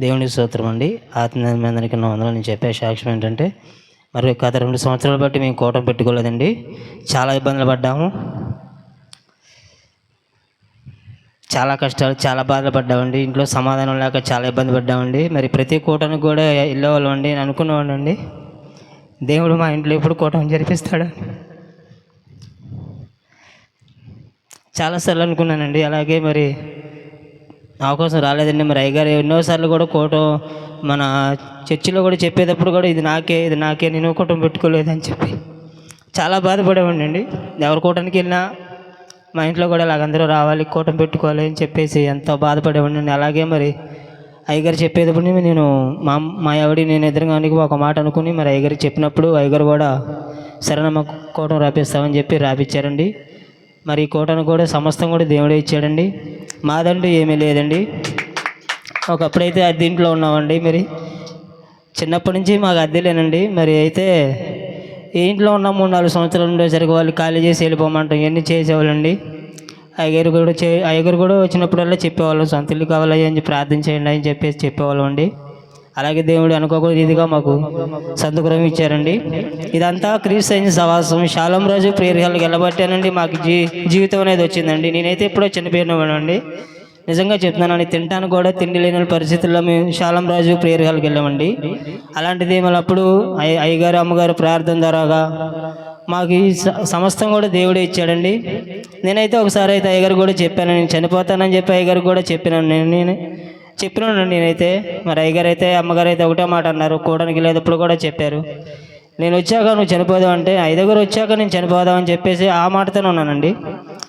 దేవుని స్తోత్రం అండి. ఆత్మీయందరికీ నా వందలు నేను చెప్పే సాక్ష్యం ఏంటంటే మరి గత రెండు సంవత్సరాలు బట్టి మేము కోటం పెట్టుకోలేదండి. చాలా ఇబ్బందులు పడ్డాము. చాలా కష్టాలు చాలా బాధలు పడ్డామండి. ఇంట్లో సమాధానం లేక చాలా ఇబ్బంది పడ్డామండి. మరి ప్రతి కూటానికి కూడా వెళ్ళేవాళ్ళం అండి. నేను అనుకునేవాడిని దేవుడు మా ఇంట్లో ఎప్పుడు కూటమి జరిపిస్తాడు? చాలాసార్లు అనుకున్నానండి. అలాగే మరి అవకాశం రాలేదండి. మరి అయ్యగారు ఎన్నోసార్లు కూడా కోటం మన చర్చిలో కూడా చెప్పేటప్పుడు కూడా ఇది నాకే ఇది నాకే నేను కూటం పెట్టుకోలేదని చెప్పి చాలా బాధపడేవాడి అండి. ఎవరి కూటానికి వెళ్ళినా మా ఇంట్లో కూడా ఇలాగ అందరూ రావాలి కూటం పెట్టుకోవాలి అని చెప్పేసి ఎంతో బాధపడేవాడిని అలాగే మరి అయ్యగారు చెప్పేటప్పుడు నేను మా మా ఆవిడ నేను ఎదురుగానికి ఒక మాట అనుకుని మరి అయ్యగారికి చెప్పినప్పుడు అయ్యగారు కూడా సరేనమ్మ కూటం రాపిస్తామని చెప్పి రాపిచ్చారండి. మరి ఈ కోటను కూడా సమస్తం కూడా దేవుడే ఇచ్చాడండి. మాదంటూ ఏమీ లేదండి. ఒకప్పుడైతే అద్దె ఇంట్లో ఉన్నామండి మరి. చిన్నప్పటి నుంచి మాకు అద్దెలేనండి మరి అయితే ఏ ఇంట్లో ఉన్న మూడు నాలుగు సంవత్సరాలు ఉండేసరికి వాళ్ళు ఖాళీ చేసి వెళ్ళిపోమంటాం ఇవన్నీ చేసేవాళ్ళండి. అయ్యగారు కూడా చే అయ్యగారు కూడా వచ్చినప్పుడల్లా చెప్పేవాళ్ళం సొంత ఇల్లు కావాలి అని చెప్పి ప్రార్థన చేయండి అని చెప్పేసి చెప్పేవాళ్ళం అండి అలాగే దేవుడు అనుకోకుండా ఇదిగా మాకు సంతగ్రహం ఇచ్చారండి. ఇదంతా క్రీస్తు సైన్స్ సవాసం శాలం రాజు ప్రేరిహాలకు గెలబట్టానండి మాకు జీ జీవితం అనేది వచ్చిందండి. నేనైతే ఎప్పుడో చనిపోయినవాడండి నిజంగా చెప్తున్నాను తినడానికి కూడా తిండి లేని పరిస్థితుల్లో మేము శాలం రాజు ప్రేరిహాలకు వెళ్ళామండి. అలాంటిది మళ్ళీ అప్పుడు అయ్యగారు అమ్మగారు ప్రార్థన ద్వారాగా మాకు ఈ స- సమస్తం కూడా దేవుడే ఇచ్చాడండి. నేనైతే ఒకసారి అయితే అయ్యగారు కూడా చెప్పాను నేను చనిపోతానని చెప్పి అయ్యగారు కూడా చెప్పినాను. నేను నేను చెప్పినాను నేనైతే మరి అయ్యగారు అయితే అమ్మగారు అయితే ఒకటే మాట అన్నారు కూడానికి లేదప్పుడు కూడా చెప్పారు. నేను వచ్చాక నువ్వు చనిపోదాం అంటే ఐదుగురు వచ్చాక నేను చనిపోదామని చెప్పేసి ఆ మాటతోనే ఉన్నానండి.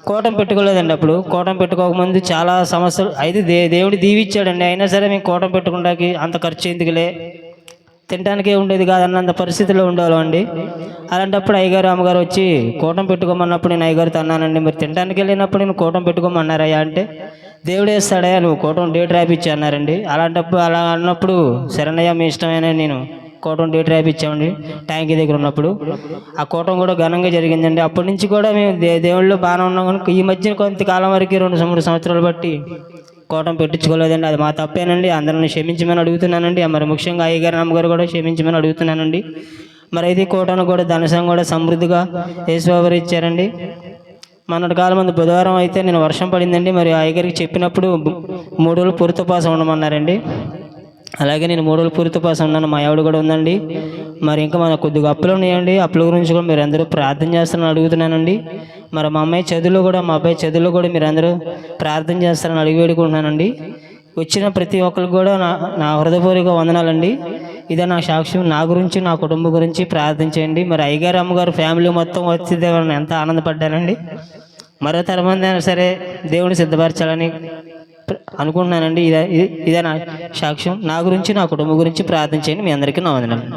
కోటం పెట్టుకోలేదండి అప్పుడు. కోటం పెట్టుకోకముందు చాలా సమస్యలు అయితే దే దేవుడు దీవిచ్చాడండి అయినా సరే మేము కోటం పెట్టుకుంటాకి అంత ఖర్చు ఎందుకులే? తినడానికే ఉండేది కాదన్నంత పరిస్థితిలో ఉండేవాళ్ళం అండి. అలాంటప్పుడు అయ్యగారు అమ్మగారు వచ్చి కోటం పెట్టుకోమన్నప్పుడు నేను అయ్యగారితో అన్నానండి. మరి తినడానికి వెళ్ళినప్పుడు నేను కోటం పెట్టుకోమన్నారయ్యా అంటే దేవుడు వేస్తాడయ్యా నువ్వు కోటం డేట్ రాపిచ్చి అన్నారండి. అలాంటప్పుడు అలా అన్నప్పుడు శరణయ్య మీ ఇష్టమైన నేను కోటం డేట్ రాపిచ్చామండి ట్యాంకీ దగ్గర ఉన్నప్పుడు. ఆ కోటం కూడా ఘనంగా జరిగిందండి. అప్పటి నుంచి కూడా మేము దే దేవుళ్ళు బాగానే ఉన్నాం కనుక ఈ మధ్యన కొంతకాలం వరకు రెండు మూడు సంవత్సరాలు బట్టి కోటం పెట్టించుకోలేదండి. అది మా తప్పేనండి. అందరిని క్షమించమని అడుగుతున్నానండి. మరి ముఖ్యంగా అయ్యగారు అమ్మగారు కూడా క్షమించమని అడుగుతున్నానండి. మరి అయితే కోటను కూడా ధనసం కూడా సమృద్ధిగా యేసుబాబు ఇచ్చారండి. మొన్నటి కాలం మంది బుధవారం అయితే నేను వర్షం పడిందండి. మరి అయ్యగారికి చెప్పినప్పుడు మూడు రోజులు పూర్తిపాసం ఉండమన్నారండి. అలాగే నేను మూడు రోజులు పూర్తిపాసం ఉన్నాను. మా ఆవిడ కూడా ఉందండి. మరి ఇంకా మన కొద్దిగా అప్పులు ఉన్నాయండి. అప్పుల గురించి కూడా మీరు అందరూ ప్రార్థన చేస్తారని అడుగుతున్నానండి. మరి మా అమ్మాయి చదువులో కూడా మా అబ్బాయి చదువులో కూడా మీరు అందరూ ప్రార్థన చేస్తారని అడిగి వేడుకుంటున్నానండి. వచ్చిన ప్రతి ఒక్కరికి కూడా నా నా హృదయపూర్వక వందనాలండి. ఇదే నా సాక్ష్యం. నా గురించి నా కుటుంబం గురించి ప్రార్థించండి మరి అయ్యగారు అమ్మగారు ఫ్యామిలీ మొత్తం వచ్చింది ఎంత ఆనందపడ్డానండి మరో తరమంది అయినా సరే దేవుని సిద్ధపరచాలని అనుకుంటున్నానండి. ఇదే ఇదే నా సాక్ష్యం. నా గురించి నా కుటుంబం గురించి ప్రార్థించండి మీ అందరికీ నా వందనాలు.